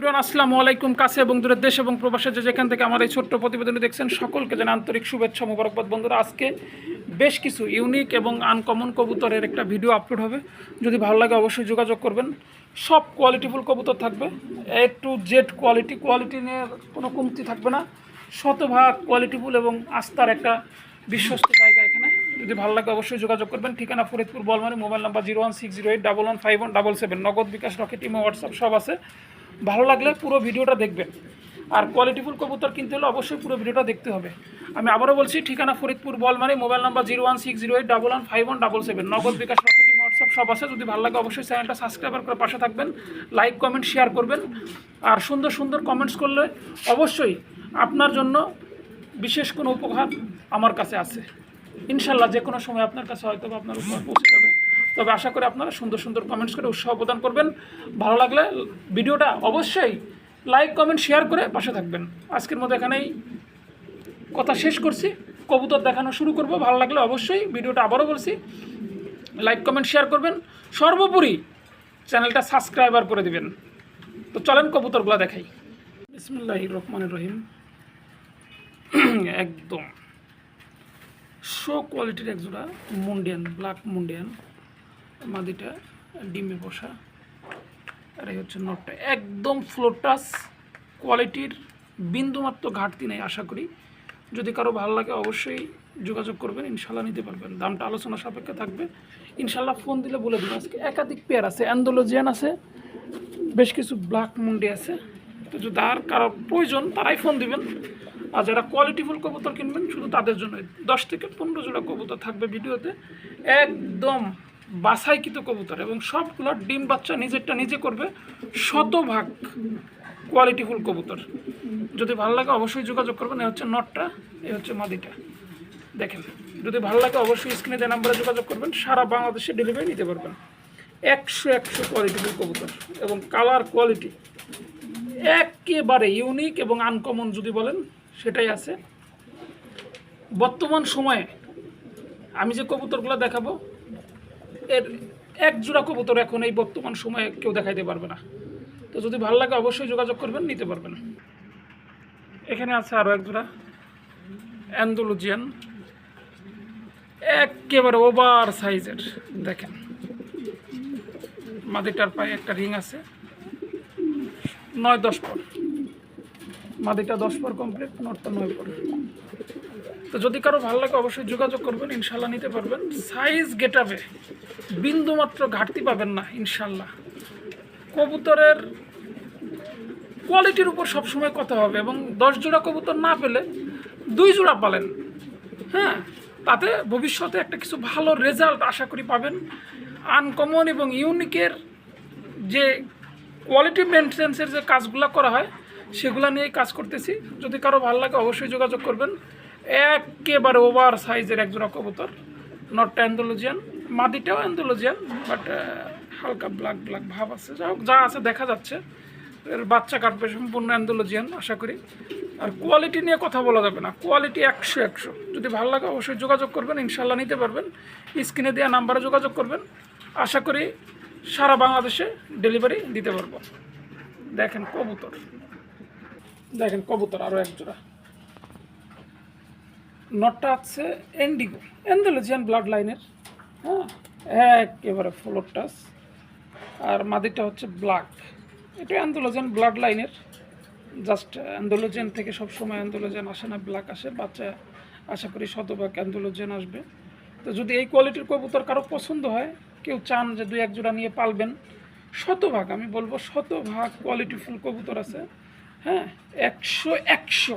Everyone, আসসালামু আলাইকুম। কাছে এবং দূরের দেশ এবং প্রবাসে যে যেখান থেকে আমার এই ছোট্ট প্রতিবেদনটি দেখছেন, সকলকে যেন আন্তরিক শুভেচ্ছা, মোবারকবাদ। বন্ধুরা, আজকে বেশ কিছু ইউনিক এবং আনকমন কবুতরের একটা ভিডিও আপলোড হবে। যদি ভালো লাগে, অবশ্যই যোগাযোগ করবেন। সব কোয়ালিটিফুল কবুতর থাকবে। A to Z quality quality নিয়ে কোনো কমতি থাকবে না। শতভাগ কোয়ালিটিফুল এবং আস্থার একটা বিশ্বস্ত জায়গা এখানে। যদি ভালো লাগে, অবশ্যই যোগাযোগ করবেন। ঠিকানা Faridpur, Bolmari, mobile number zero one six zero eight, double one five one, double seven. Nagad bKash, Rocket, imo, WhatsApp সব আছে। ভালো লাগলে পুরো ভিডিওটা দেখবেন। আর কোয়ালিটিফুল কবুতর কিনতে হলে অবশ্যই পুরো ভিডিওটা দেখতে হবে। আমি আবারও বলছি, ঠিকানা Faridpur Bolmari mobile number zero one six zero eight double one five one double seven Nagad bKash Rocket WhatsApp সব আছে। যদি ভালো লাগে অবশ্যই চ্যানেলটা সাবস্ক্রাইবার করে পাশে থাকবেন। লাইক কমেন্ট শেয়ার করবেন। আর সুন্দর সুন্দর কমেন্টস করলে অবশ্যই আপনার জন্য বিশেষ কোনো উপহার আমার কাছে আছে। ইনশাল্লাহ যে কোনো সময় আপনার কাছে হয়তো আপনার উপহার পৌঁছে তবে আশা করি আপনারা সুন্দর সুন্দর কমেন্টস করে উৎসাহ প্রদান করবেন। ভালো লাগলে ভিডিওটা অবশ্যই লাইক কমেন্ট শেয়ার করে পাশে থাকবেন। আজকের মতো এখানেই কথা শেষ করছি। কবুতর দেখানো শুরু করব। ভালো লাগলে অবশ্যই ভিডিওটা আবারও বলছি। লাইক কমেন্ট শেয়ার করবেন। সর্বোপরি চ্যানেলটা সাবস্ক্রাইবার করে দিবেন। তো চলেন কবুতরগুলো দেখাই। বিসমুল্লাহ রহমানুর রহিম। একদম। শো কোয়ালিটির একজোড়া মুন্ডিয়ান ব্ল্যাক মুন্ডিয়ান মাদিটা ডিমে বসা। আর এই হচ্ছে নটটা। একদম ফ্লোটাস কোয়ালিটির বিন্দুমাত্র ঘাটতি নেই, আশা করি। যদি কারও ভালো লাগে অবশ্যই যোগাযোগ করবেন ইনশাল্লাহ নিতে পারবেন। দামটা আলোচনা সাপেক্ষে থাকবে। ইনশাল্লাহ ফোন দিলে বলে দেবেন আজকে একাধিক পেয়ার আছে অ্যান্ডোলজিয়ান আছে, বেশ কিছু ব্ল্যাক মুন্ডি আছে। তো যদি আর কারও প্রয়োজন, তারাই ফোন দিবেন। আর যারা কোয়ালিটিফুল কবুতর কিনবেন, শুধু তাদের জন্য দশ থেকে পনেরো জোড়া কবুতর থাকবে ভিডিওতে। একদম বাছাইকৃত কবুতর এবং সবগুলো ডিম বাচ্চা নিজেরটা নিজে করবে শতভাগ কোয়ালিটিফুল কবুতর। যদি ভালো লাগে অবশ্যই যোগাযোগ করবেন, এ হচ্ছে নটটা, এ হচ্ছে মাদিটা। দেখেন, যদি ভালো লাগে অবশ্যই স্ক্রিনে যে নাম্বারে যোগাযোগ করবেন, সারা বাংলাদেশে ডেলিভারি নিতে পারবেন। একশো একশো কোয়ালিটিফুল কবুতর এবং কালার কোয়ালিটি একেবারে ইউনিক এবং আনকমন যদি বলেন, সেটাই আছে। বর্তমান সময়ে আমি যে কবুতরগুলো দেখাবো এর এক জোড়া কবুতর এখন এই বর্তমান সময়ে কেউ দেখাইতে পারবে না। তো যদি ভালো লাগে অবশ্যই যোগাযোগ করবেন, নিতে পারবেন। এখানে আছে আরও এক জোড়া। অ্যান্ডোলজিয়ান। একেবারে ওভার সাইজের, দেখেন। মাদিটার পায়ে একটা রিং আছে। নয় দশ পর। মাদিটা দশ পর কমপ্লিট, নটটা নয় পর। তো যদি কারও ভালো লাগে অবশ্যই যোগাযোগ করবেন ইনশাল্লাহ নিতে পারবেন। সাইজ গেটাবে বিন্দুমাত্র ঘাটতি পাবেন না ইনশাল্লাহ কবুতরের কোয়ালিটির উপর সবসময় কথা হবে এবং দশ জোড়া কবুতর না পেলে দুই জোড়া পালেন হ্যাঁ? তাতে ভবিষ্যতে একটা কিছু ভালো রেজাল্ট আশা করি পাবেন। আনকমন এবং ইউনিকের যে কোয়ালিটি মেনটেন্সের যে কাজগুলো করা হয়, সেগুলো নিয়েই কাজ করতেছি। যদি কারও ভালো লাগে অবশ্যই যোগাযোগ করবেন। একেবারে ওভার সাইজের একজোড়া কবুতর নটটা অ্যান্ডোলজিয়ান মাদিটাও অ্যান্ডোলজিয়ান বাট হালকা ব্ল্যাক ব্ল্যাক ভাব আছে। যা হোক, যা আছে দেখা যাচ্ছে। এর বাচ্চা কাটবে সম্পূর্ণ অ্যান্ডোলজিয়ান আশা করি। আর কোয়ালিটি নিয়ে কথা বলা যাবে না। কোয়ালিটি একশো একশো। যদি ভালো লাগে অবশ্যই যোগাযোগ করবেন ইনশাল্লাহ নিতে পারবেন। স্ক্রিনে দেওয়া নাম্বারে যোগাযোগ করবেন। আশা করি সারা বাংলাদেশে ডেলিভারি দিতে পারব। দেখেন কবুতর। দেখেন কবুতর আরও এক জোড়া নটটা আছে এন্ডিগো এন্ডোলজিয়ান ব্লাড লাইনের হ্যাঁ একেবারে ফ্লোর টাস আর মাদিটা হচ্ছে ব্ল্যাক এটা অ্যান্ডোলজেন ব্লাড লাইনের জাস্ট অ্যান্ডোলোজেন থেকে সবসময় অ্যান্ডোলোজেন আসে না ব্ল্যাক আসে, বাচ্চা আশা করি শতভাগ অ্যান্ডোলোজেন আসবে। তো যদি এই কোয়ালিটির কবুতর কারও পছন্দ হয়, কেউ চান যে দুই এক জোড়া নিয়ে পালবেন, শতভাগ, আমি বলব শতভাগ কোয়ালিটিফুল কবুতর আছে হ্যাঁ একশো একশো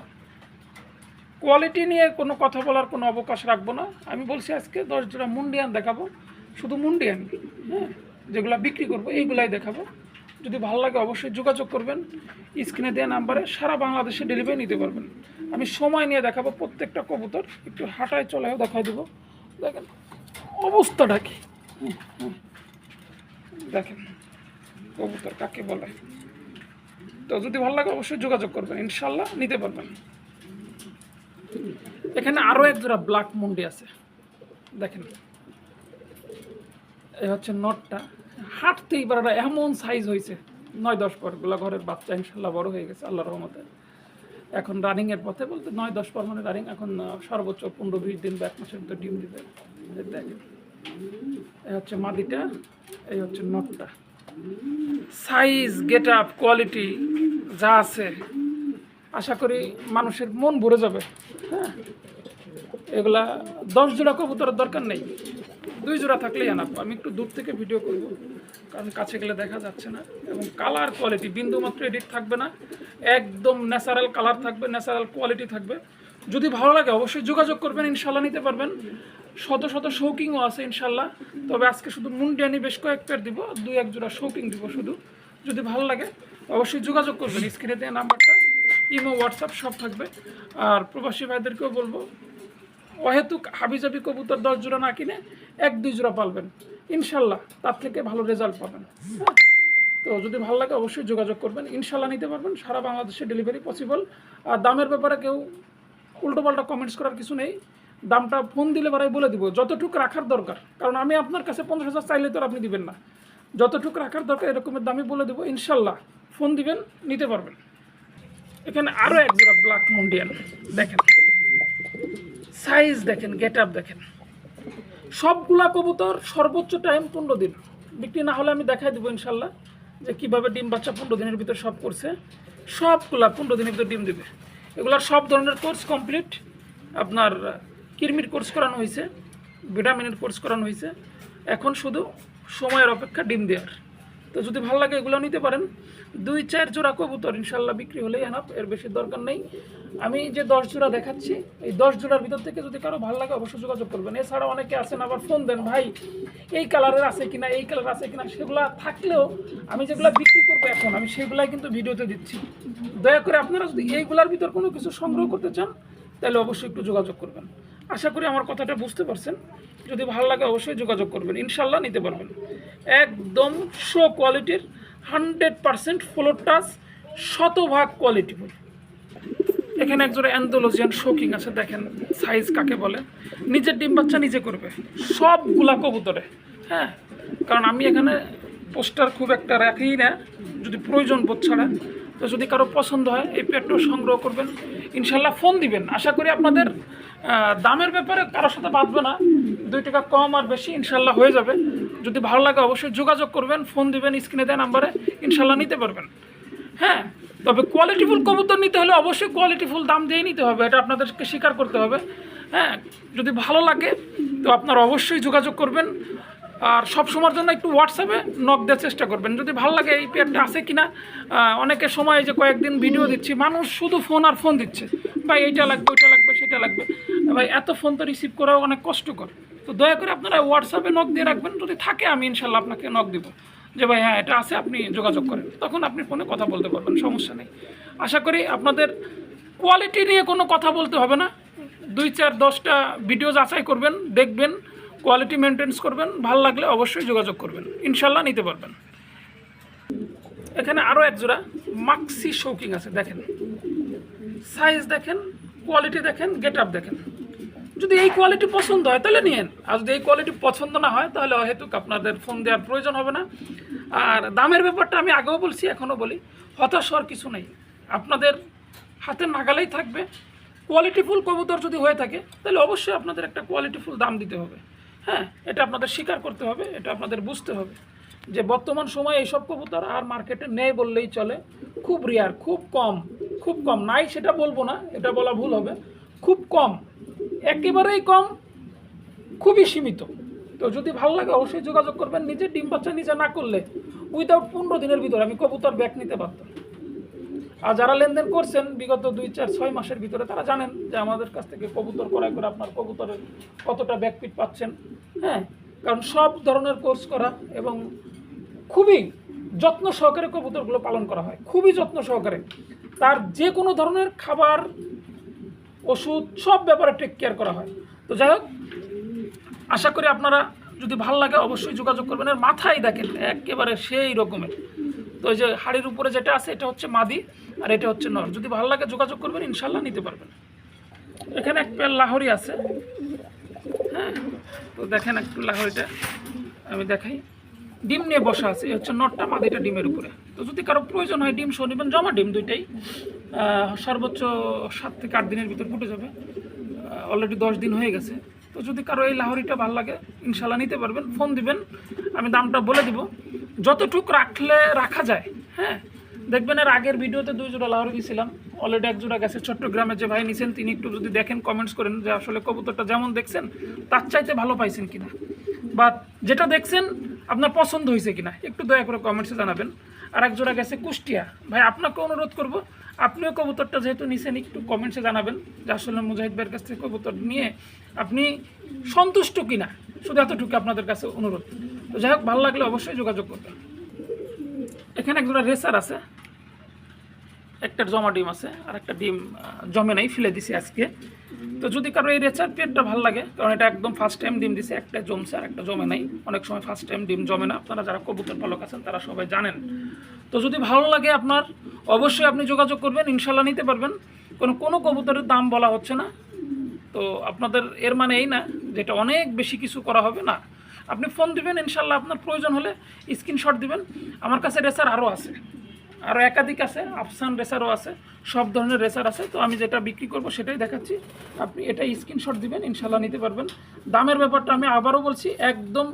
কোয়ালিটি নিয়ে কোনো কথা বলার কোনো অবকাশ রাখব না। আমি বলছি আজকে দশ জোড়া মুন্ডিয়ান দেখাবো। শুধু মুন্ডিয়ান হ্যাঁ যেগুলো বিক্রি করব, এইগুলাই দেখাবো। যদি ভালো লাগে অবশ্যই যোগাযোগ করবেন। স্ক্রিনে দেওয়া নাম্বারে সারা বাংলাদেশে ডেলিভারি নিতে পারবেন। আমি সময় নিয়ে দেখাবো প্রত্যেকটা কবুতর। একটু হাঁটায় চলেও দেখাই দেবো। দেখেন, অবস্থাটা কি। দেখেন, কবুতর কাকে বলে? তো যদি ভালো লাগে অবশ্যই যোগাযোগ করবেন। ইনশাল্লাহ নিতে পারবেন। এখানে আরও এক জোড়া ব্ল্যাক মুন্ডি আছে। দেখেন। এই হচ্ছে নটটা হাঁটতেই পারে এমন সাইজ হয়েছে। নয় দশ পরগুলো ঘরের বাচ্চা, ইনশাল্লাহ বড় হয়ে গেছে আল্লাহ রহমতে। এখন রানিংয়ের পথে বলতে নয় দশ পর মানে রানিং এখন সর্বোচ্চ পনেরো বিশ দিন বা এক মাসের ভিতরে ডিম দিবে। এই হচ্ছে মাদিটা এই হচ্ছে নটটা সাইজ গেট আপ কোয়ালিটি যা আছে আশা করি মানুষের মন ভরে যাবে। হ্যাঁ? এগুলা দশ জোড়া কবুতরের দরকার নেই। দুই জোড়া থাকলেই আনাপ আমি একটু দূর থেকে ভিডিও করব, কারণ কাছে গেলে দেখা যাচ্ছে না। এবং কালার কোয়ালিটি, বিন্দু মাত্র এডিট থাকবে না। একদম ন্যাচারাল কালার থাকবে, ন্যাচারাল কোয়ালিটি থাকবে। যদি ভালো লাগে অবশ্যই যোগাযোগ করবেন ইনশাল্লাহ নিতে পারবেন। শত শত শৌকিংও আছে ইনশাল্লাহ তবে আজকে শুধু মুন্ডিয়ানি বেশ কয়েক পেয়ার দিব, দুই এক জোড়া শৌকিং দিব শুধু। যদি ভালো লাগে অবশ্যই যোগাযোগ করবেন। স্ক্রিনে দেওয়া নাম্বারটা ইমো, হোয়াটসঅ্যাপ সব থাকবে। আর প্রবাসী ভাইদেরকেও বলব, অহেতুক হাবিজাবি কবুতর দশ জোড়া না কিনে এক, দুই জোড়া পালবেন। ইনশাল্লাহ তার থেকে ভালো রেজাল্ট পাবেন। হ্যাঁ? তো যদি ভালো লাগে অবশ্যই যোগাযোগ করবেন। ইনশাল্লাহ নিতে পারবেন। সারা বাংলাদেশে ডেলিভারি পসিবল আর দামের ব্যাপারে কেউ উল্টোপাল্টা কমেন্টস করার কিছু নেই। দামটা ফোন দিলে পরে বলে দিব, যতটুকু রাখার দরকার। কারণ আমি আপনার কাছে পঞ্চাশ হাজার চাইলে তো আপনি দিবেন না। যতটুকু রাখার দরকার এরকমের দামই বলে দেবো। ইনশাল্লাহ ফোন দিবেন, নিতে পারবেন। এখানে আরও এক জোড়া ব্ল্যাক মুন্ডিয়ান দেখেন। সাইজ দেখেন গেট আপ দেখেন। সবগুলা কবুতর সর্বোচ্চ টাইম পনেরো দিন। বিক্রি না হলে আমি দেখাই দেবো ইনশাল্লাহ যে কীভাবে ডিম বাচ্চা পনেরো দিনের ভিতর সব করছে। সবগুলা পনেরো দিনের ভিতর ডিম দেবে। এগুলার সব ধরনের কোর্স কমপ্লিট আপনার কিরমির কোর্স করানো হয়েছে ভিটামিনের কোর্স করানো হয়েছে এখন শুধু সময়ের অপেক্ষা ডিম দেওয়ার। তো যদি ভালো লাগে এগুলো নিতে পারেন। দুই চার জোড়া কবুতর ইনশাল্লাহ বিক্রি হলেই আনাপ এর বেশি দরকার নেই। আমি যে দশ জোড়া দেখাচ্ছি, এই দশ জোড়ার ভিতর থেকে যদি কারও ভালো লাগে অবশ্যই যোগাযোগ করবেন। এছাড়া অনেকে আছেন, আবার ফোন দেন, ভাই, এই কালারের আছে কিনা, এই কালার আছে কিনা? সেগুলা থাকলেও আমি যেগুলো বিক্রি করব এখন, আমি সেগুলাই কিন্তু ভিডিওতে দিচ্ছি। দয়া করে আপনারা যদি এইগুলার ভিতর কোনো কিছু সংগ্রহ করতে চান, তাহলে অবশ্যই একটু যোগাযোগ করবেন। আশা করি আমার কথাটা বুঝতে পারছেন। যদি ভালো লাগে অবশ্যই যোগাযোগ করবেন। ইনশাল্লাহ নিতে পারবেন। একদম শো কোয়ালিটির হান্ড্রেড পারসেন্ট ফ্লোর টাচ শতভাগ কোয়ালিটি এখানে একজোড়া অ্যান্থোলজিয়ান শোকিং আছে, দেখেন সাইজ কাকে বলে। নিজের ডিম বাচ্চা নিজে করবে। সবগুলা কবুতরে। হ্যাঁ কারণ আমি এখানে পোস্টার খুব একটা রাখি না। যদি প্রয়োজন বোধ ছাড়া। তো যদি কারও পছন্দ হয়, এই পেটটাও সংগ্রহ করবেন। ইনশাল্লাহ ফোন দিবেন। আশা করি আপনাদের দামের ব্যাপারে কারোর সাথে বাঁধবে না। দুই টাকা কম আর বেশি ইনশাল্লাহ হয়ে যাবে। যদি ভালো লাগে অবশ্যই যোগাযোগ করবেন, ফোন দিবেন, স্ক্রিনে দেয় নাম্বারে ইনশাল্লাহ নিতে পারবেন। হ্যাঁ তবে কোয়ালিটিফুল কবুতর নিতে হলে অবশ্যই কোয়ালিটিফুল দাম দিয়েই নিতে হবে, এটা আপনাদেরকে স্বীকার করতে হবে। হ্যাঁ যদি ভালো লাগে তো আপনারা অবশ্যই যোগাযোগ করবেন। আর সব সময়ের জন্য একটু হোয়াটসঅ্যাপে নক দেওয়ার চেষ্টা করবেন। যদি ভালো লাগে এই পেয়ারটা আছে কিনা আহ, অনেকের সময় যে কয়েকদিন ভিডিও দিচ্ছি মানুষ শুধু ফোন আর ফোন দিচ্ছে। ভাই এইটা লাগবে ওইটা লাগবে সেটা লাগবে। ভাই এত ফোন তো রিসিভ করাও অনেক কষ্টকর। তো দয়া করে আপনারা হোয়াটসঅ্যাপে নক দিয়ে রাখবেন যদি থাকে আমি ইনশাল্লাহ আপনাকে নক দিব। যে ভাই হ্যাঁ এটা আছে আপনি যোগাযোগ করেন। তখন আপনি ফোনে কথা বলতে পারবেন সমস্যা নেই। আশা করি আপনাদের কোয়ালিটি নিয়ে কোনো কথা বলতে হবে না। দুই চার দশটা ভিডিও যাচাই করবেন দেখবেন। কোয়ালিটি মেনটেন্স করবেন, ভালো লাগলে অবশ্যই যোগাযোগ করবেন। ইনশাল্লাহ নিতে পারবেন। এখানে আরও এক জোড়া মাক্সি শৌকিং আছে, দেখেন। সাইজ দেখেন কোয়ালিটি দেখেন গেট আপ দেখেন। যদি এই কোয়ালিটি পছন্দ হয়, তাহলে নিয়েন। আর যদি এই কোয়ালিটি পছন্দ না হয়, তাহলে অহেতুক আপনাদের ফোন দেওয়ার প্রয়োজন হবে না। আর দামের ব্যাপারটা আমি আগেও বলছি, এখনও বলি। হতাশ হওয়ার কিছু নেই। আপনাদের হাতে নাগালেই থাকবে। কোয়ালিটিফুল কবুতর যদি হয়ে থাকে, তাহলে অবশ্যই আপনাদের একটা কোয়ালিটিফুল দাম দিতে হবে। হ্যাঁ এটা আপনাদের স্বীকার করতে হবে, এটা আপনাদের বুঝতে হবে যে বর্তমান সময়ে এইসব কবুতর আর মার্কেটে নেই বললেই চলে। খুব রেয়ার খুব কম খুব কম। নাই সেটা বলব না, এটা বলা ভুল হবে। খুব কম, একেবারেই কম, খুবই সীমিত। তো যদি ভালো লাগে অবশ্যই যোগাযোগ করবেন, নিজে ডিম বাচ্চা নিজে না করলে উইদাউট পনেরো দিনের ভিতরে আমি কবুতর ব্যাক নিতে পারতাম। আর যারা লেনদেন করছেন, বিগত দুই, চার, ছয় মাসের ভিতরে তারা জানেন যে আমাদের কাছ থেকে কবুতর ক্রয় করে আপনার কবুতরের কতটা ব্যাকপিট পাচ্ছেন। হ্যাঁ কারণ সব ধরনের কোর্স করা এবং খুবই যত্ন সহকারে কবুতরগুলো পালন করা হয়, খুবই যত্ন সহকারে। তার যে কোনো ধরনের খাবার, ওষুধ, সব ব্যাপারে টেক কেয়ার করা হয়। তো যাই হোক, আশা করি আপনারা যদি ভালো লাগে অবশ্যই যোগাযোগ করবেন। এর মাথায় দেখেন, একেবারে সেই রকমের। তো ওই যে হাড়ির উপরে যেটা আছে, এটা হচ্ছে মাদি আর এটা হচ্ছে নর। যদি ভালো লাগে যোগাযোগ করবেন ইনশাল্লাহ নিতে পারবেন। এখানে এক পেয়ার লাহরি আছে। হ্যাঁ তো দেখেন একটু লাহরিটা, আমি দেখাই। ডিম নিয়ে বসা আছে হচ্ছে নটটা মাদিটা ডিমের উপরে। তো যদি কারও প্রয়োজন হয় ডিম সহ নেবেন, জমা ডিম দুইটাই। সর্বোচ্চ সাত থেকে আট দিনের ভিতর ফুটে যাবে। অলরেডি দশ দিন হয়ে গেছে। তো যদি কারও এই লাহরিটা ভালো লাগে ইনশাল্লাহ নিতে পারবেন। ফোন দিবেন, আমি দামটা বলে দিব। যতটুক রাখলে রাখা যায় হ্যাঁ? দেখবেন এর আগের ভিডিওতে দুই জোড়া লাহরি দিয়েছিলাম অলরেডি এক জোড়া গেছে চট্টগ্রামে, যে ভাই নিছেন, তিনি একটু যদি দেখেন কমেন্টস করেন যে আসলে কবুতরটা যেমন দেখছেন, তার চাইতে ভালো পাইছেন কিনা। বা যেটা দেখছেন, আপনার পছন্দ হয়েছে কিনা, একটু দয়া করে কমেন্টসে জানাবেন। আর এক জোড়া গেছে কুষ্টিয়া। ভাই, আপনাকে অনুরোধ করব, আপনিও কবুতরটা যেহেতু নিছেন, একটু কমেন্টসে জানাবেন যে আসলে মুজাহিদ ভাইয়ের কাছ থেকে কবুতর নিয়ে আপনি সন্তুষ্ট কিনা। শুধু এতটুকু আপনাদের কাছে অনুরোধ। তো যাই হোক, ভালো লাগলে অবশ্যই যোগাযোগ করবেন। এখানে এক জোড়া রেসার আছে। একটা জমা ডিম আছে, আর একটা ডিম জমে নাই, ফেলে দিছি আজকে। তো যদি কারও এই রেচার পেটটা ভালো লাগে, কারণ এটা একদম ফার্স্ট টাইম ডিম দিছে, একটা জমছে আর একটা জমে নাই। অনেক সময় ফার্স্ট টাইম ডিম জমে না। আপনারা যারা কবুতর পালক আছেন, তারা সবাই জানেন। তো যদি ভালো লাগে আপনার, অবশ্যই আপনি যোগাযোগ করবেন ইনশাল্লাহ নিতে পারবেন। কোনো কোনো কবুতরের দাম বলা হচ্ছে না। তো আপনাদের এর মানে এই না, যেটা অনেক বেশি কিছু করা হবে না আপনি ফোন দিবেন, ইনশাল্লাহ আপনার প্রয়োজন হলে স্ক্রিনশট দিবেন। আমার কাছে রেসার আরও আছে। আরও একাধিক আছে, আফসান রেসারও আছে, সব ধরনের রেসার আছে। তো আমি যেটা বিক্রি করব সেটাই দেখাচ্ছি। আপনি এটা স্ক্রিনশট দিবেন, ইনশাল্লাহ নিতে পারবেন। দামের ব্যাপারটা আমি আবারও বলছি, একদম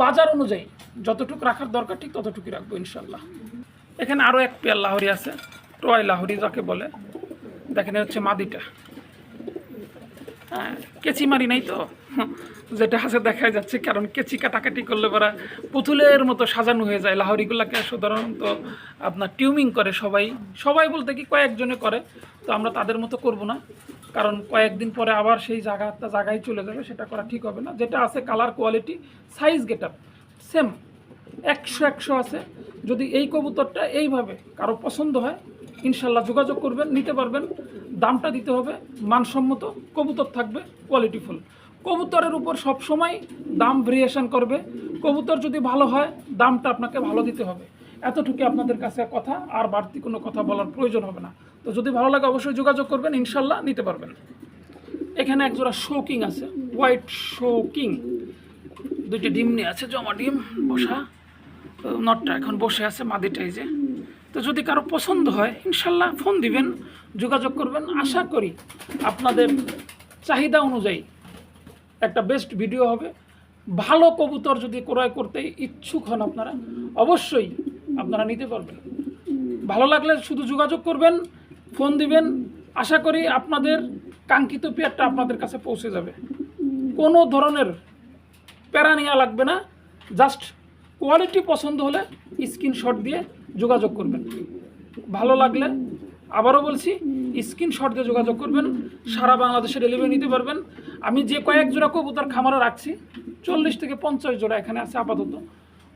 বাজার অনুযায়ী যতটুকু রাখার দরকার, ঠিক ততটুকুই রাখব, ইনশাল্লাহ। এখানে আরও এক পেয়ার লাহরি আছে, টয় লাহরি যাকে বলে। দেখেন হচ্ছে মাদিটা। হ্যাঁ কেচি মারি নাই তো? যেটা আছে দেখা যাচ্ছে, কারণ কেচি কাটাকাটি করলে পরা পুতুলের মতো সাজানো হয়ে যায়। লাহরিগুলাকে সাধারণত আপনার টিউমিং করে সবাই। সবাই বলতে কি কয়েকজনে করে, তো আমরা তাদের মতো করব না। কারণ কয়েকদিন পরে আবার সেই জায়গাটা জায়গায় চলে যাবে, সেটা করা ঠিক হবে না। যেটা আছে colour quality size get up same একশো একশো আছে। যদি এই কবুতরটা এইভাবে কারও পছন্দ হয়, ইনশাল্লাহ যোগাযোগ করবেন, নিতে পারবেন। দামটা দিতে হবে, মানসম্মত। কবুতর থাকবে কোয়ালিটিফুল কবুতরের উপর সবসময় দাম ভেরিয়েশন করবে। কবুতর যদি ভালো হয়, দামটা আপনাকে ভালো দিতে হবে। এতটুকু আপনাদের কাছে কথা, আর বাড়তি কোনো কথা বলার প্রয়োজন হবে না। তো যদি ভালো লাগে, অবশ্যই যোগাযোগ করবেন, ইনশাল্লাহ নিতে পারবেন। এখানে একজোড়া শোকিং আছে হোয়াইট শোকিং। দুইটি ডিম নিয়ে আছে, জমা ডিম, বসা। নটটা এখন বসে আছে মাদিটা এই যে। তো যদি কারও পছন্দ হয়, ইনশাল্লাহ ফোন দিবেন, যোগাযোগ করবেন। আশা করি আপনাদের চাহিদা অনুযায়ী একটা বেস্ট ভিডিও হবে। ভালো কবুতর যদি ক্রয় করতে ইচ্ছুক হন আপনারা, অবশ্যই আপনারা নিতে পারবেন। ভালো লাগলে শুধু যোগাযোগ করবেন ফোন দিবেন। আশা করি আপনাদের কাঙ্ক্ষিত পেয়ারটা আপনাদের কাছে পৌঁছে যাবে। কোনো ধরনের প্যারা নেওয়া লাগবে না জাস্ট কোয়ালিটি পছন্দ হলে স্ক্রিনশট দিয়ে যোগাযোগ করবেন। ভালো লাগলে আবারও বলছি স্ক্রিনশট দিয়ে যোগাযোগ করবেন। সারা বাংলাদেশে ডেলিভারি নিতে পারবেন। আমি যে কয়েক জোড়া কবুতর খামারে রাখছি, চল্লিশ থেকে পঞ্চাশ জোড়া এখানে আছে আপাতত।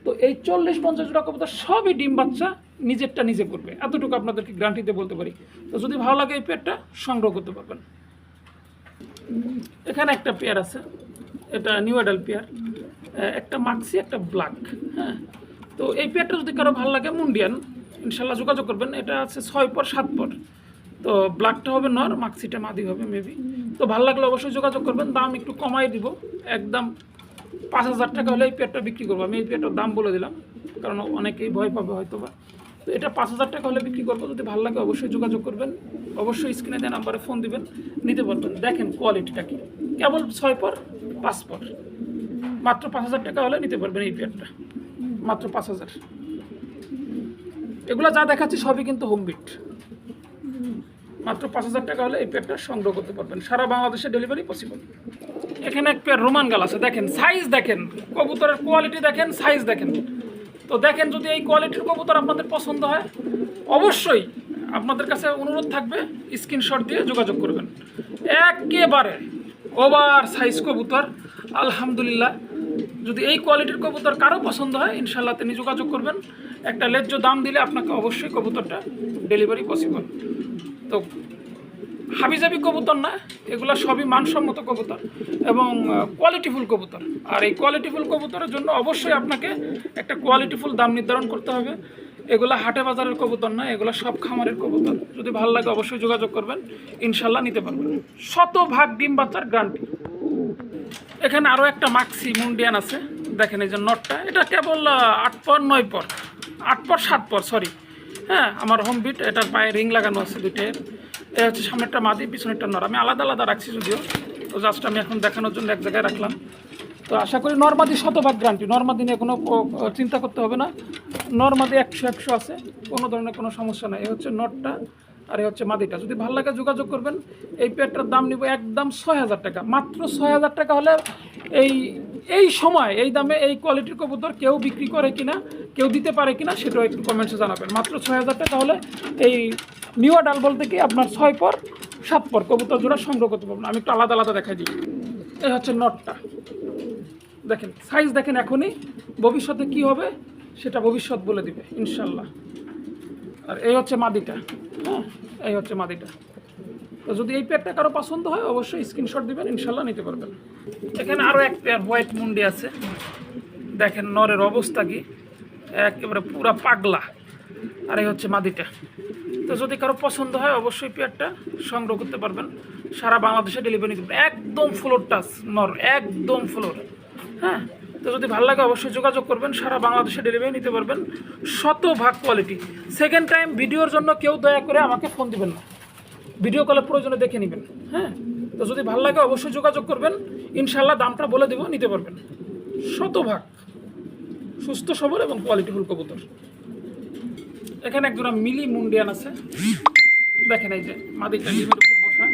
তো এই চল্লিশ, পঞ্চাশ জোড়া কবুতর সবই ডিম বাচ্চা নিজেরটা নিজে করবে। এতটুকু আপনাদেরকে গ্যারান্টিতে বলতে পারি। তো যদি ভালো লাগে এই পেয়ারটা, সংগ্রহ করতে পারবেন। এখানে একটা পেয়ার আছে, এটা নিউ অ্যাডাল পেয়ার। একটা মাক্সি, একটা ব্ল্যাক হ্যাঁ। তো এই পেয়ারটা যদি কারও ভালো লাগে, মুন্ডিয়ান, ইনশাল্লাহ যোগাযোগ করবেন। এটা আছে ছয় পর সাত পর। তো ব্ল্যাকটা হবে নর, মাক্সিটা মাদি হবে মেবি তো ভালো লাগলে অবশ্যই যোগাযোগ করবেন। দাম একটু কমাই দিব। একদম পাঁচ হাজার টাকা হলে এই পেয়ারটা বিক্রি করব। আমি এই পেয়ারটার দাম বলে দিলাম, কারণ অনেকেই ভয় পাবে হয়তো বা তো এটা পাঁচ হাজার টাকা হলে বিক্রি করব। যদি ভালো লাগে অবশ্যই যোগাযোগ করবেন। অবশ্যই স্ক্রিনে দেওয়া নাম্বারে ফোন দিবেন। নিতে পারবেন। দেখেন কোয়ালিটিটা কি। কেবল ছয় পর, পাঁচ পর। মাত্র পাঁচ হাজার টাকা হলে নিতে পারবেন এই পেয়ারটা। মাত্র পাঁচ হাজার। এগুলো যা দেখাচ্ছি সবই কিন্তু হোম বিট মাত্র পাঁচ হাজার টাকা হলে এই পেয়ারটা সংগ্রহ করতে পারবেন। সারা বাংলাদেশে ডেলিভারি পসিবল এখানে এক পেয়ার রোমান গাল আছে, দেখেন সাইজ দেখেন, কবুতরের কোয়ালিটি দেখেন সাইজ দেখেন। তো দেখেন যদি এই কোয়ালিটির কবুতর আপনাদের পছন্দ হয়, অবশ্যই আপনাদের কাছে অনুরোধ থাকবে স্ক্রিনশট দিয়ে যোগাযোগ করবেন। একেবারে ওভার সাইজ কবুতর, আলহামদুলিল্লাহ। যদি এই কোয়ালিটির কবুতর কারও পছন্দ হয় ইনশাল্লাহ তিনি যোগাযোগ করবেন। একটা লেজ্জ দাম দিলে আপনাকে অবশ্যই কবুতরটা ডেলিভারি পসিবল তো হাবিজাবি কবুতর না, এগুলো সবই মানসম্মত কবুতর এবং কোয়ালিটিফুল কবুতর। আর এই কোয়ালিটিফুল কবুতরের জন্য অবশ্যই আপনাকে একটা কোয়ালিটিফুল দাম নির্ধারণ করতে হবে। এগুলো হাটে বাজারের কবুতর না, এগুলো সব খামারের কবুতর। যদি ভালো লাগে অবশ্যই যোগাযোগ করবেন ইনশাল্লাহ নিতে পারবেন। শতভাগ ডিম বাচ্চার গ্রান্টি এখানে আরও একটা মাক্সি মুন্ডিয়ান আছে। দেখেন এই যে নটটা এটা কেবল আট পর, নয় পর, আট পর, সাত পর সরি হ্যাঁ আমার হোম বিট এটার পায়ে রিং লাগানো আছে দুইটার এ হচ্ছে সামনেরটা মাদি, পিছনেরটা নর। আমি আলাদা আলাদা রাখছি যদিও, তো জাস্ট আমি এখন দেখানোর জন্য এক জায়গায় রাখলাম। তো আশা করি নর্মাদি শতভাগ গ্রান্টি নর্মাদি নিয়ে কোনো চিন্তা করতে হবে না। নর্মাদি একশো একশো আছে, কোনো ধরনের কোনো সমস্যা নাই। এ হচ্ছে নটটা আর হচ্ছে মাদিটা। যদি ভালো লাগে যোগাযোগ করবেন, এই পেয়ারটার দাম নিব একদম ছয় হাজার টাকা। মাত্র ছয় হাজার টাকা হলে এই এই সময়, এই দামে এই কোয়ালিটির কবুতর কেউ বিক্রি করে কিনা, কেউ দিতে পারে কিনা, সেটাও একটু কমেন্টসে জানাবেন। মাত্র ছয় হাজার টাকা হলে এই নিউ ডাল বলতে কি আপনার ছয় পর, সাত পর কবুতর জোড়া সংগ্রহ করতে পারবেন। আমি একটু আলাদা আলাদা দেখাই দিই। এই হচ্ছে নটটা। দেখেন সাইজ দেখেন এখনই, ভবিষ্যতে কি হবে সেটা ভবিষ্যৎ বলে দিবে, ইনশাল্লাহ। আর এই হচ্ছে মাদিটা হ্যাঁ? এই হচ্ছে মাদিটা। তো যদি এই পেয়ারটা কারও পছন্দ হয়, অবশ্যই স্ক্রিনশট দিবেন, ইনশাল্লাহ নিতে পারবেন। এখানে আরও এক পেয়ার হোয়াইট মুন্ডি আছে। দেখেন নরের অবস্থা কি? একেবারে পুরা পাগলা। আর এই হচ্ছে মাদিটা। তো যদি কারও পছন্দ হয়, অবশ্যই পেয়ারটা সংগ্রহ করতে পারবেন। সারা বাংলাদেশে ডেলিভারি করবেন একদম ফ্লোর টাচ নর, একদম ফ্লোর হ্যাঁ? তো যদি ভালো লাগে অবশ্যই যোগাযোগ করবেন, সারা বাংলাদেশে ডেলিভারি নিতে পারবেন, শতভাগ কোয়ালিটি সেকেন্ড টাইম ভিডিওর জন্য কেউ দয়া করে আমাকে ফোন দিবেন না। ভিডিও কলে প্রয়োজনে দেখে নেবেন হ্যাঁ? তো যদি ভালো লাগে অবশ্যই যোগাযোগ করবেন ইনশাল্লাহ দামটা বলে দেবো, নিতে পারবেন। শতভাগ। সুস্থ, সবল এবং কোয়ালিটিফুল কবুতর। এখানে একজোড়া মিলি মুন্ডিয়ান আছে। দেখেন এই যে মাদিকটা ডিমের উপর বসা।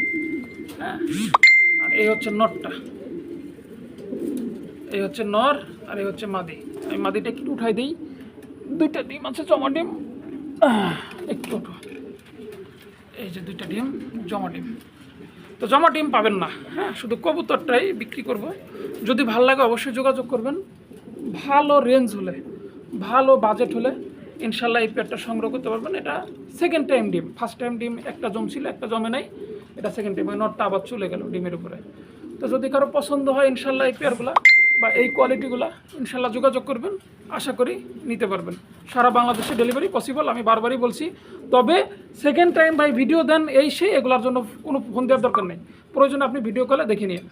হ্যাঁ? আর এই হচ্ছে নটটা। এই হচ্ছে নর আর এই হচ্ছে মাদি। আমি মাদিটা একটু উঠাই দিই। দুইটা ডিম আছে, জমা ডিম। একটু উঠো এই যে দুইটা ডিম, জমা ডিম। তো জমা ডিম পাবেন না। হ্যাঁ শুধু কবুতরটাই বিক্রি করব। যদি ভালো লাগে অবশ্যই যোগাযোগ করবেন। ভালো রেঞ্জ হলে, ভালো বাজেট হলে ইনশাল্লাহ এই পেয়ারটা সংগ্রহ করতে পারবেন। এটা সেকেন্ড টাইম ডিম। ফার্স্ট টাইম ডিম, একটা জমছিল একটা জমে নাই। এটা সেকেন্ড টাইম ওই নটটা আবার চলে গেল ডিমের উপরে। তো যদি কারও পছন্দ হয় ইনশাল্লাহ এই পেয়ারগুলা বা এই কোয়ালিটিগুলা ইনশাল্লাহ যোগাযোগ করবেন, আশা করি নিতে পারবেন। সারা বাংলাদেশে ডেলিভারি পসিবল আমি বারবারই বলছি। তবে সেকেন্ড টাইম ভাই ভিডিও দেন এই সেই, এগুলোর জন্য কোনো ফোন দেওয়ার দরকার নেই। প্রয়োজন আপনি ভিডিও কলে দেখে নিন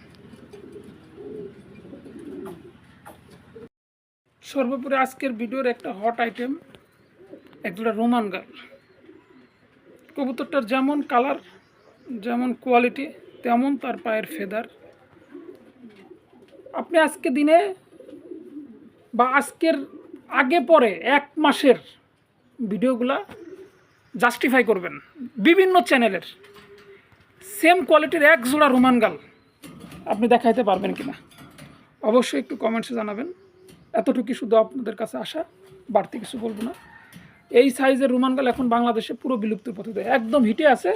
সর্বোপরি আজকের ভিডিওর একটা হট আইটেম একটা রোমান গার্ল কবুতরটার যেমন কালার যেমন কোয়ালিটি তেমন তার পায়ের ফেদার আপনি আজকে দিনে বা আজকের আগে পরে এক মাসের ভিডিওগুলা জাস্টিফাই করবেন। বিভিন্ন চ্যানেলের সেম কোয়ালিটির এক জোড়া রোমান গাল আপনি দেখাইতে পারবেন কি না অবশ্যই একটু কমেন্টসে জানাবেন। এতটুকু শুধু আপনাদের কাছে আসা বাড়তি কিছু বলব না। এই সাইজের রুমান গাল এখন বাংলাদেশে পুরো বিলুপ্তির পথে। একদম হিটে আছে,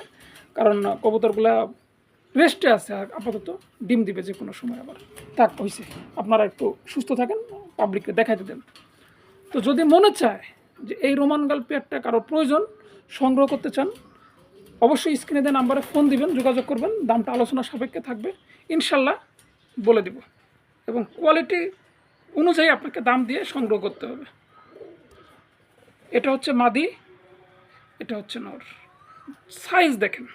কারণ কবুতরগুলা রেস্টে আছে আপাতত ডিম দিবে যে কোনো সময় আবার। থাক হয়েছে আপনারা একটু সুস্থ থাকেন পাবলিককে দেখাইতে দেন। তো যদি মনে চায় যে এই রোমান গাল পেয়ারটা কারও প্রয়োজন, সংগ্রহ করতে চান, অবশ্যই স্ক্রিনে দেওয়া নাম্বারে ফোন দিবেন, যোগাযোগ করবেন, দামটা আলোচনা সাপেক্ষে থাকবে, ইনশাল্লাহ বলে দিব। এবং কোয়ালিটি অনুযায়ী আপনাকে দাম দিয়ে সংগ্রহ করতে হবে। এটা হচ্ছে মাদি, এটা হচ্ছে নর। সাইজ দেখেন।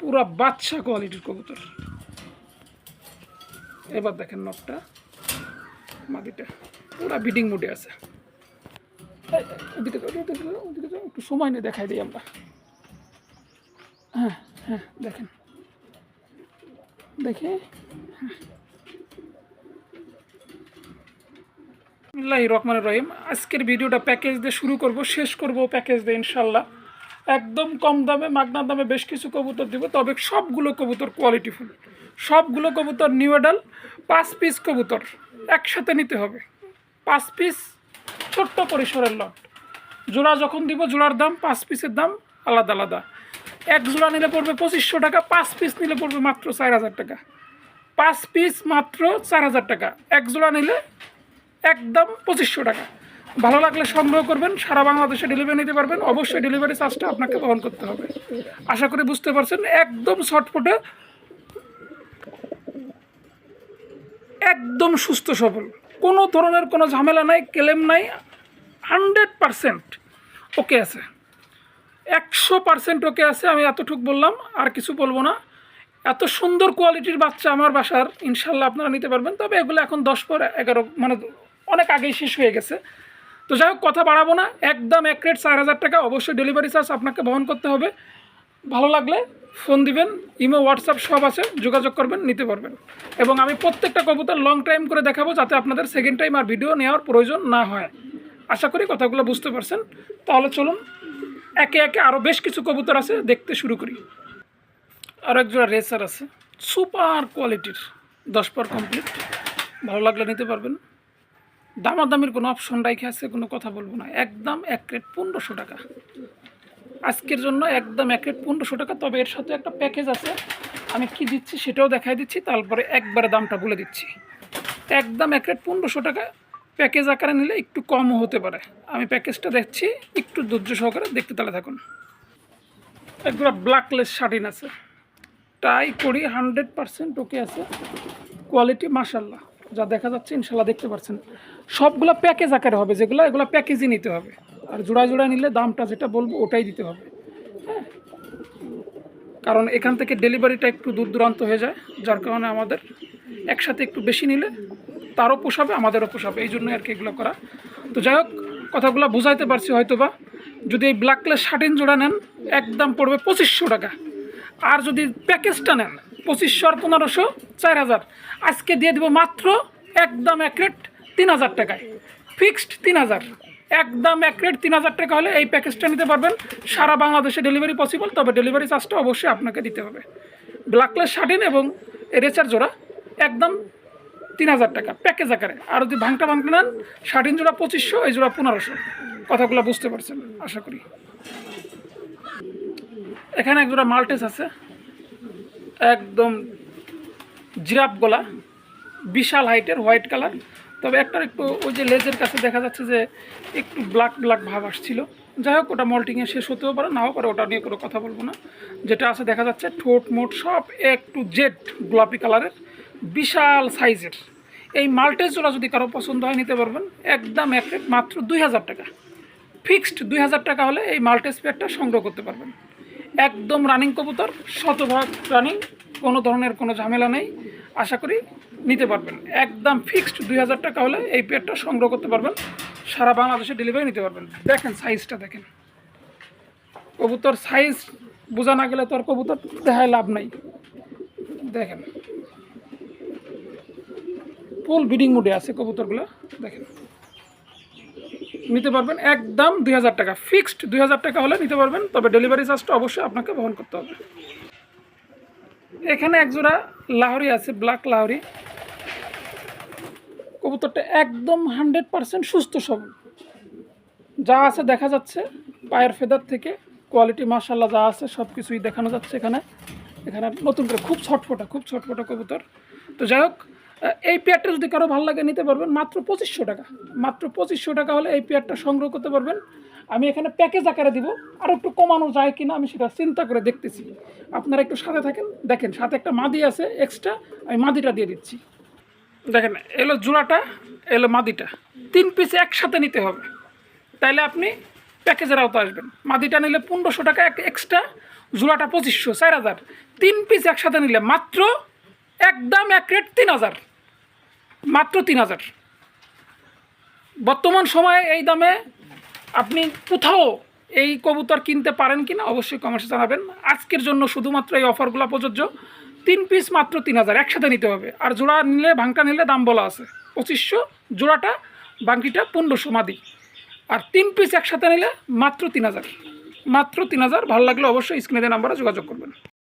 পুরা বাচ্চা কোয়ালিটির কবুতর। এবার দেখেন নটটা মাদিটা, পুরা বিডিং মুডে আছে। একটু সময় নিয়ে দেখাই দিই আমরা। হ্যাঁ হ্যাঁ দেখেন। দেখে। বিসমিল্লাহি রহমানির রহিম। আজকের ভিডিওটা প্যাকেজ দিয়ে শুরু করব, শেষ করব প্যাকেজ দিয়ে, ইনশাল্লাহ। একদম কম দামে মাগনা দামে বেশ কিছু কবুতর দিব, তবে সবগুলো কবুতর কোয়ালিটিফুল সবগুলো কবুতর নিউ এডাল পাঁচ পিস কবুতর একসাথে নিতে হবে। পাঁচ পিস ছোট্ট পরিসরের লট জোড়া যখন দিব, জোড়ার দাম, পাঁচ পিসের দাম আলাদা আলাদা। এক জোড়া নিলে পড়বে পঁচিশশো টাকা, পাঁচ পিস নিলে পড়বে মাত্র চার হাজার টাকা। পাঁচ পিস মাত্র চার হাজার টাকা। এক জোড়া নিলে একদম পঁচিশশো টাকা। ভালো লাগলে সংগ্রহ করবেন, সারা বাংলাদেশে ডেলিভারি নিতে পারবেন। অবশ্যই ডেলিভারি চার্জটা আপনাকে বহন করতে হবে। আশা করি বুঝতে পারছেন, একদম শর্টফুটে একদম সুস্থ সবল। কোনো ধরনের কোনো ঝামেলা নাই ক্লেম নাই হান্ড্রেড পারসেন্ট ওকে আছে। একশো পার্সেন্ট ওকে আছে, আমি এতটুক বললাম, আর কিছু বলব না। এত সুন্দর কোয়ালিটির বাচ্চা আমার বাসার, ইনশাল্লাহ আপনারা নিতে পারবেন। তবে এগুলো এখন দশ পর এগারো মানে অনেক আগেই শেষ হয়ে গেছে। তো যাই হোক, কথা বাড়াবো না। একদম এক রেট চার হাজার টাকা অবশ্যই ডেলিভারি চার্জ আপনাকে বহন করতে হবে। ভালো লাগলে ফোন দিবেন ইমো হোয়াটসঅ্যাপ সব আছে, যোগাযোগ করবেন, নিতে পারবেন। এবং আমি প্রত্যেকটা কবুতর লং টাইম করে দেখাবো যাতে আপনাদের সেকেন্ড টাইম আর ভিডিও নেওয়ার প্রয়োজন না হয়। আশা করি কথাগুলো বুঝতে পারছেন। তাহলে চলুন, একে একে আরও বেশ কিছু কবুতর আছে, দেখতে শুরু করি। আর একজোড়া রেসার আছে। সুপার কোয়ালিটির দশ পর কমপ্লিট ভালো লাগলে নিতে পারবেন। দামাদামির কোনো অপশন রাখে আছে কোনো কথা বলব না। একদম এক রেট পনেরোশো টাকা। আজকের জন্য একদম এক রেট পনেরোশো টাকা। তবে এর সাথে একটা প্যাকেজ আছে। আমি কি দিচ্ছি সেটাও দেখাই দিচ্ছি। তারপরে একবারে দামটা বলে দিচ্ছি। একদম এক রেট পনেরোশো টাকা। প্যাকেজ আকারে নিলে একটু কমও হতে পারে। আমি প্যাকেজটা দেখছি। একটু ধৈর্য সহকারে দেখতে তাহলে থাকুন। একগুলো ব্ল্যাকলেস শার্টিন আছে। ট্রাই করি হান্ড্রেড পারসেন্ট ওকে আছে। কোয়ালিটি মাসাল্লাহ যা দেখা যাচ্ছে ইনশাল্লাহ দেখতে পাচ্ছেন সবগুলো প্যাকেজ আকারে হবে যেগুলো, এগুলো প্যাকেজই নিতে হবে। আর জোড়া জোড়ায় নিলে দামটা যেটা বলব, ওটাই দিতে হবে। হ্যাঁ? কারণ এখান থেকে ডেলিভারিটা একটু দূর দূরান্ত হয়ে যায়, যার কারণে আমাদের একসাথে একটু বেশি নিলে তারও পোষাবে, আমাদেরও পোষাবে। এই জন্যই আর কি এগুলো করা। তো যাই হোক, কথাগুলো বুঝাইতে পারছি হয়তো বা যদি এই ব্ল্যাকলেস শার্টিন জোড়া নেন, একদম পড়বে পঁচিশশো টাকা। আর যদি প্যাকেজটা নেন, পঁচিশশো আর পনেরোশো, চার হাজার। আজকে দিয়ে দেবো মাত্র একদম এক রেট তিন হাজার টাকায়। ফিক্সড তিন হাজার। একদম এক রেট তিন হাজার টাকা হলে এই প্যাকেজটা নিতে পারবেন। সারা বাংলাদেশে ডেলিভারি পসিবল তবে ডেলিভারি চার্জটা অবশ্যই আপনাকে দিতে হবে। ব্ল্যাকলেস শার্টিন এবং রেচার জোড়া, একদম তিন হাজার টাকা, প্যাকেজ আকারে। আর যদি ভাঙটা ভাঙটা নেন, শার্টিন জোড়া পঁচিশশো, এই জোড়া পনেরোশো। কথাগুলো বুঝতে পারছেন, আশা করি। এখানে এক জোড়া মাল্টেস আছে। একদম জিরাপ গলা, বিশাল হাইটের হোয়াইট কালার তবে একটার একটু ওই যে লেজের কাছে দেখা যাচ্ছে যে একটু ব্ল্যাক ব্ল্যাক ভাব আসছিল। যাই হোক, ওটা মল্টিংয়ে শেষ হতেও পারে, নাও পারে, ওটা নিয়ে কোনো কথা বলব না। যেটা আছে দেখা যাচ্ছে ঠোঁট, মোট সব একটু জেড গোলাপি কালারের, বিশাল সাইজের। এই মাল্টেজ জোড়া যদি কারও পছন্দ হয়, নিতে পারবেন। একদম এক মাত্র দুই হাজার টাকা। ফিক্সড দুই হাজার টাকা হলে এই মাল্টেজ পেয়ারটা সংগ্রহ করতে পারবেন। একদম রানিং কবুতর, শতভাগ রানিং, কোনো ধরনের কোনো ঝামেলা নেই। আশা করি নিতে পারবেন। একদম ফিক্সড দুই হাজার টাকা হলে এই পেয়ারটা সংগ্রহ করতে পারবেন। সারা বাংলাদেশে ডেলিভারি নিতে পারবেন। দেখেন সাইজটা দেখেন। কবুতর সাইজ বোঝা না গেলে তো আর কবুতর দেখায় লাভ নাই। দেখেন। ফুল ব্রিডিং মুডে আছে কবুতরগুলো। দেখেন। নিতে পারবেন একদম দুই হাজার টাকা। ফিক্সড দুই হাজার টাকা হলে নিতে পারবেন, তবে ডেলিভারি চার্জটা অবশ্যই আপনাকে বহন করতে হবে। এখানে একজোড়া লাহরি আছে ব্ল্যাক লাহরি। কবুতরটা একদম হান্ড্রেড পারসেন্ট সুস্থ সবল। যা আছে দেখা যাচ্ছে পায়ের ফেদার থেকে, কোয়ালিটি মার্শাল্লাহ যা আছে সব কিছুই দেখানো যাচ্ছে এখানে। এখানে নতুন করে খুব ছটফটা খুব ছটফটা কবুতর। তো যাই হোক এই পেয়ারটা যদি কারও ভালো লাগে নিতে পারবেন, মাত্র পঁচিশশো টাকা। মাত্র পঁচিশশো টাকা হলে এই পেয়ারটা সংগ্রহ করতে পারবেন। আমি এখানে প্যাকেজ আকারে দিব, আর একটু কমানো যায় কিনা আমি সেটা চিন্তা করে দেখতেছি। আপনারা একটু সাথে থাকেন, দেখেন, সাথে একটা মাদি আছে এক্সট্রা আমি মাদিটা দিয়ে দিচ্ছি। দেখেন, এলো জোড়াটা, এলো মাদিটা। তিন পিস একসাথে নিতে হবে। তাইলে আপনি প্যাকেজের আওতা আসবেন। মাদিটা নিলে পনেরোশো টাকা এক এক্সট্রা জোড়াটা পঁচিশশো, চার হাজার। তিন পিস একসাথে নিলে মাত্র একদম এক রেট তিন হাজার। মাত্র তিন হাজার। বর্তমান সময়ে এই দামে আপনি কোথাও এই কবুতর কিনতে পারেন কিনা অবশ্যই কমার্সে জানাবেন। আজকের জন্য শুধুমাত্র এই অফারগুলো প্রযোজ্য। তিন পিস মাত্র তিন হাজার, একসাথে নিতে হবে। আর জোড়া নিলে, ভাঙটা নিলে দাম বলা আছে। পঁচিশশো, জোড়াটা, বাঙ্কিটা পনেরোশো মাদি। আর তিন পিস একসাথে নিলে মাত্র তিন হাজার। মাত্র তিন হাজার, ভালো লাগলে অবশ্যই স্ক্রিনে নাম্বারে যোগাযোগ করবেন।